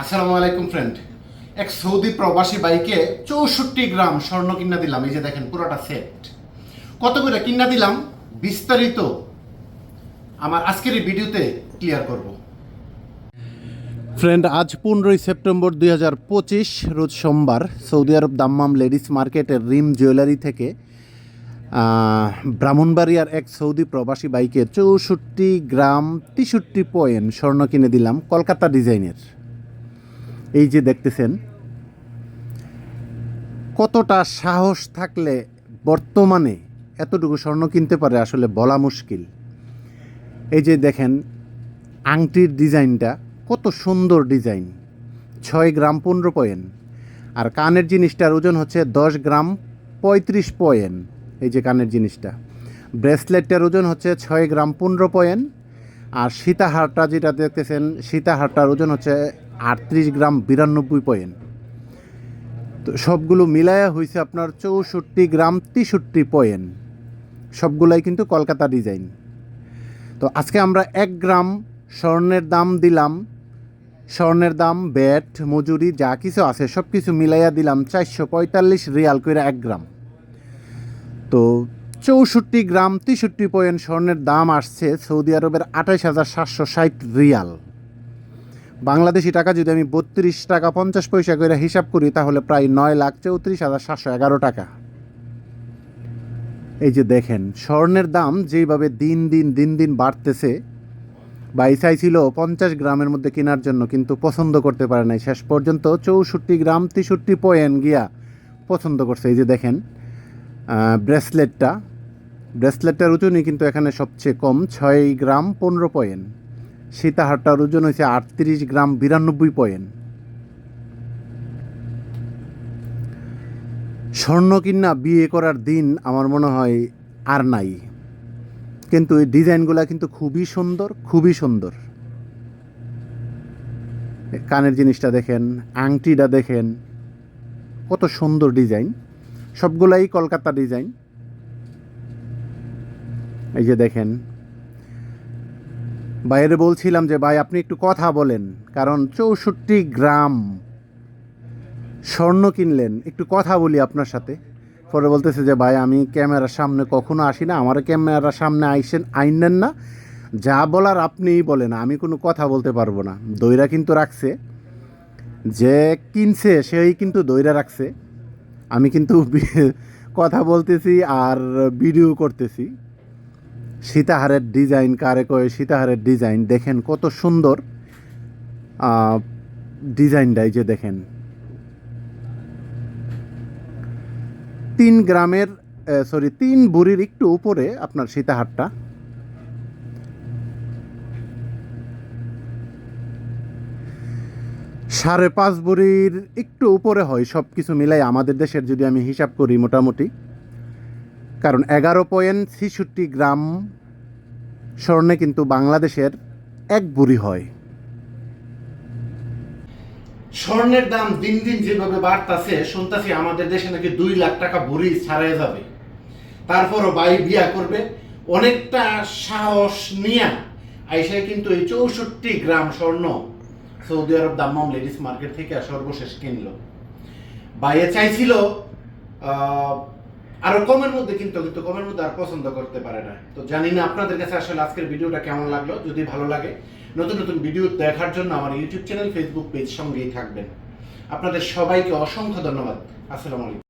আসসালামু আলাইকুম ফ্রেন্ড এক সৌদি প্রবাসী বাইকে চৌষট্টি গ্রাম স্বর্ণ কিনা দিলাম। এই যে দেখেন, পুরোটা সেট কত করে কিনা দিলাম? বিস্তারিত আমার আজকের এই ভিডিওতে ক্লিয়ার করব। ফ্রেন্ড আজ পনেরোই সেপ্টেম্বর দুই হাজার পঁচিশ, রোজ সোমবার, সৌদি আরব দাম্মাম লেডিস মার্কেটের রিম জুয়েলারি থেকে ব্রাহ্মণবাড়িয়ার এক সৌদি প্রবাসী বাইকে চৌষট্টি গ্রাম তেষট্টি পয়েন্ট স্বর্ণ কিনে দিলাম কলকাতা ডিজাইনের। এই যে দেখতেছেন, কতটা সাহস থাকলে বর্তমানে এতটুকু স্বর্ণ কিনতে পারে আসলে বলা মুশকিল। এই যে দেখেন, আংটির ডিজাইনটা কত সুন্দর ডিজাইন, ছয় গ্রাম পনেরো পয়েন্ট। আর কানের জিনিসটার ওজন হচ্ছে দশ গ্রাম পঁয়ত্রিশ পয়েন্ট, এই যে কানের জিনিসটা। ব্রেসলেটটার ওজন হচ্ছে ছয় গ্রাম পনেরো পয়েন্ট। আর সীতাহারটা যেটা দেখতেছেন, সীতাহারটার ওজন হচ্ছে আটত্রিশ গ্রাম বিরানব্বই পয়েন্ট। তো সবগুলো মিলায়া হয়েছে আপনার চৌষট্টি গ্রাম তেষট্টি পয়েন্ট। সবগুলাই কিন্তু কলকাতা ডিজাইন। তো আজকে আমরা এক গ্রাম স্বর্ণের দাম দিলাম। স্বর্ণের দাম, ব্যাট, মজুরি, যা কিছু আছে সব কিছু মিলাইয়া দিলাম চারশো পঁয়তাল্লিশ রিয়াল করে এক গ্রাম। তো চৌষট্টি গ্রাম তেষট্টি পয়েন্ট স্বর্ণের দাম আসছে সৌদি আরবের আঠাইশ হাজার সাতশো ষাট রিয়াল। বাংলাদেশি টাকা যদি আমি বত্রিশ টাকা পঞ্চাশ পয়সা করে হিসাব করি, তাহলে প্রায় নয় লাখ চৌত্রিশ হাজার সাতশো এগারো টাকা। এই যে দেখেন, স্বর্ণের দাম যেইভাবে দিন দিন দিন দিন বাড়তেছে বাই ছিল পঞ্চাশ গ্রামের মধ্যে কেনার জন্য, কিন্তু পছন্দ করতে পারে নাই। শেষ পর্যন্ত চৌষট্টি গ্রাম তেষট্টি পয়েন্ট গিয়া পছন্দ করছে। এই যে দেখেন ব্রেসলেটটা, ব্রেসলেটটার ওজনই কিন্তু এখানে সবচেয়ে কম, ছয় গ্রাম পনেরো পয়েন্ট। সীতাহারটার ওজন হয়েছে আটত্রিশ গ্রাম বিরানব্বই পয়েন্ট। স্বর্ণ কিনা বিয়ে করার দিন আমার মনে হয় আর নাই। কিন্তু এই ডিজাইনগুলো কিন্তু খুবই সুন্দর খুবই সুন্দর। কানের জিনিসটা দেখেন, আংটিটা দেখেন, কত সুন্দর ডিজাইন। সবগুলাই কলকাতা ডিজাইন। এই যে দেখেন বাইরে বলছিলাম যে, ভাই, আপনি একটু কথা বলেন। কারণ চৌষট্টি গ্রাম স্বর্ণ কিনলেন। একটু কথা বলি আপনার সাথে। পরে বলতেছে যে, ভাই, আমি ক্যামেরার সামনে কখনো আসি না। আমার ক্যামেরার সামনে আইসেন, আইনেন না। যা বলার আপনিই বলেন। আমি কোনো কথা বলতে পারব না। দইরা কিন্তু রাখছে। যে কিনছে, সেই কিন্তু দইরা রাখছে। আমি কিন্তু কথা বলতেছি আর ভিডিও করতেছি। সীতাহারের ডিজাইন কারে কয়ে সীতাহারের ডিজাইন দেখেন কত সুন্দর আহ, ডিজাইনটা যে দেখেন। তিন গ্রামের সরি তিন বুড়ির একটু উপরে আপনার সীতাহারটা। সাড়ে পাঁচ বুড়ির একটু উপরে হয় সব কিছু মিলাই আমাদের দেশের যদি আমি হিসাব করি মোটামুটি। কারণ এগারো পয়েন্ট ছেষট্টি গ্রাম স্বর্ণে কিন্তু বাংলাদেশের এক বুড়ি হয়। স্বর্ণের দাম দিন দিন যেভাবে বাড়তাছে, শুনতাছি আমাদের দেশে নাকি দুই লাখ টাকা বুড়ি ছাড়াই যাবে। তারপরও বাই বিয়া করবে। অনেকটা সাহস নিয়ে আইসায় কিন্তু এই চৌষট্টি গ্রাম স্বর্ণ Saudi Arab Dammam ladies market থেকে সর্বশেষ কিনলো। বাইয়ে চাইছিল আরও কমের মধ্যে কিন্তু কিন্তু কমের মধ্যে আর পছন্দ করতে পারে না। তো জানি না আপনাদের কাছে আসলে আজকের ভিডিওটা কেমন লাগল, যদি ভালো লাগে, নতুন নতুন ভিডিও দেখার জন্য আমার ইউটিউব চ্যানেল ফেসবুক পেজ সঙ্গেই থাকবেন। আপনাদের সবাইকে অসংখ্য ধন্যবাদ। আসসালামু আলাইকুম।